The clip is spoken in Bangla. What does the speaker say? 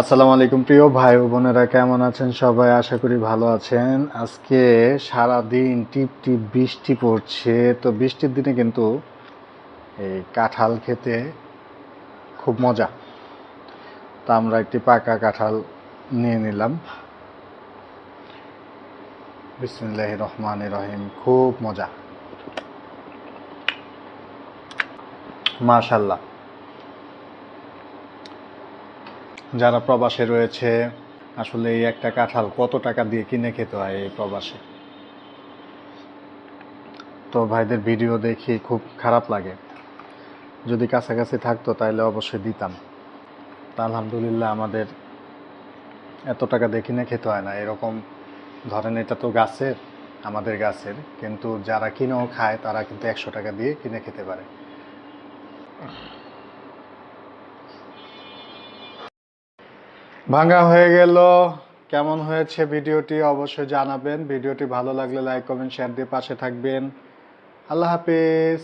আসসালামু আলাইকুম, প্রিয় ভাই বোনেরা, কেমন আছেন সবাই? আশা করি ভালো আছেন। আজকে সারা দিন টিপ টিপ বৃষ্টি পড়ছে, তো বৃষ্টির দিনে কিন্তু এই কাঁঠাল খেতে খুব মজা। তো আমরা একটি পাকা কাঁঠাল নিয়ে নিলাম। বিসমুল্লাহ রহমান রহিম, খুব মজা। মাশাল্লাহ যারা প্রবাসে রয়েছে, আসলে এই একটা কাঁঠাল কত টাকা দিয়ে কিনে খেতে হয় এই প্রবাসে? তো ভাইদের ভিডিও দেখি খুব খারাপ লাগে। যদি কাছাকাছি থাকতো তাহলে অবশ্যই দিতাম। তা আলহামদুলিল্লাহ আমাদের এত টাকা দিয়ে কিনে খেতে হয় না। এরকম ধরেন এটা তো গাছের, আমাদের গাছের, কিন্তু যারা কিনেও খায় তারা কিন্তু একশো টাকা দিয়ে কিনে খেতে পারে। ভাঙা হয়ে গেল। কেমন হয়েছে ভিডিওটি অবশ্যই জানাবেন। ভিডিওটি ভালো লাগলে লাইক, কমেন্ট শেয়ার দিয়ে পাশে থাকবেন। আল্লাহ হাফেজ।